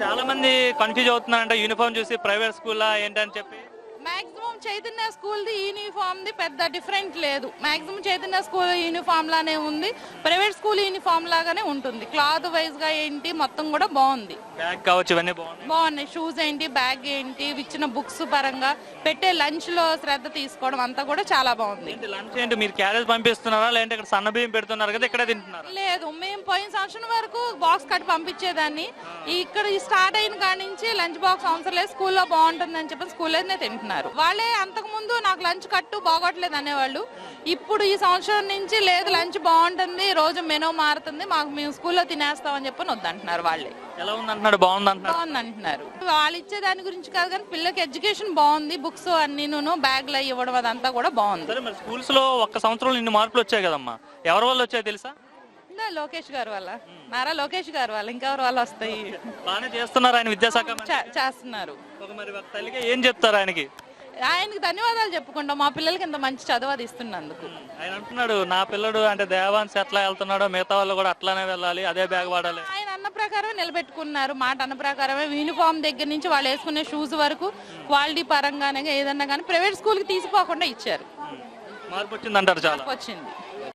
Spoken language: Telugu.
చాలా మంది కన్ఫ్యూజ్ అవుతున్నారంట యూనిఫామ్ చూసి ప్రైవేట్ స్కూల్ ఏంటని చెప్పి. మాక్సిమం చైతన్య స్కూల్ ది యూనిఫామ్ ది పెద్ద డిఫరెంట్ లేదు. మాక్సిమం చైతన్య స్కూల్ యూనిఫామ్ లానే ఉంది. ప్రైవేట్ స్కూల్ యూనిఫామ్ లాగానే ఉంటుంది. క్లాత్ వైజ్గా ఏంటి మొత్తం కూడా బాగుంది. బ్యాగ్ కావచ్చు ఇవన్నీ బాగున్నాయి. షూస్ ఏంటి బ్యాగ్ ఏంటి ఇచ్చిన బుక్స్ పరంగా పెట్టే లంచ్లో శ్రద్ధ తీసుకోవడం అంతా కూడా చాలా బాగుంది. లంచ్ ఏంటి? మీరు క్యారేజ్ పంపిస్తున్నారా? లేదంటే ఇక్కడ సన్న బియ్యం పెడుతున్నారు కదా ఇక్కడే తింటున్నారా? లేదు. మేము పోయిన సంవత్సరం వరకు బాక్స్ కట్టి పంపించేదాన్ని. ఇక్కడ స్టార్ట్ అయిన కాడి నుంచి లంచ్ బాక్స్ అవసరం లేదు. స్కూల్లో బాగుంటుంది అని చెప్పి స్కూల్లోనే తింటున్నారు వాళ్ళే అంతకు ముందు నాకు లంచ్ కట్టు బాగోట్లేదు అనేవాళ్ళు. ఇప్పుడు ఈ సంవత్సరం నుంచి లేదు లంచ్ బాగుంటుంది రోజు మెనూ మారుతుంది మాకు మేము స్కూల్లో తినేస్తామని చెప్పి వద్దంటున్నారు వాళ్ళే. ఎలా ఉంది అంటున్నాడు బాగుంది అంటున్నాడు బాగుంది అంటున్నారు వాళ్ళు ఇచ్చే దాని గురించి కాదు కానీ పిల్లలకి ఎడ్యుకేషన్ బాగుంది బుక్స్ అన్నీను బ్యాగ్లు అవి ఇవ్వడం అదంతా కూడా బాగుంది. సరే మరి స్కూల్స్లో ఒక్క సంవత్సరంలో ఇన్ని మార్పులు వచ్చాయి కదమ్మా? ఎవరి వల్ల వచ్చాయి తెలుసా? లోకేష్ గారు వల్ల. నారా లోకేష్ గారు వల్ల. ఇంకెవరు వాళ్ళు వస్తాయి? బాగానే చేస్తున్నారు ఆయన విద్యాశాఖ మంత్రి. చేస్తున్నారు. ఒక మరి ఒక తల్లిగా ఏం చెప్తారు ఆయనకి? ఆయనకి ధన్యవాదాలు చెప్పుకుంటాం. మా పిల్లలకి ఇంత మంచి చదువు అది ఇస్తున్నందుకు. ఆయన అంటున్నాడు నా పిల్లడు అంటే దేవాన్స్ ఎట్లా వెళ్తున్నాడో మిగతా వాళ్ళు కూడా అట్లానే వెళ్ళాలి అదే బ్యాగ్ వాడాలి. ఆయన అన్న ప్రకారమే నిలబెట్టుకున్నారు. మాట అన్న ప్రకారమే యూనిఫామ్ దగ్గర నుంచి వాళ్ళు వేసుకునే షూస్ వరకు క్వాలిటీ పరంగానే ఏదన్నా కానీ ప్రైవేట్ స్కూల్కి తీసిపోకుండా ఇచ్చారు. మార్పు వచ్చింది అంటారు చాలా వచ్చింది.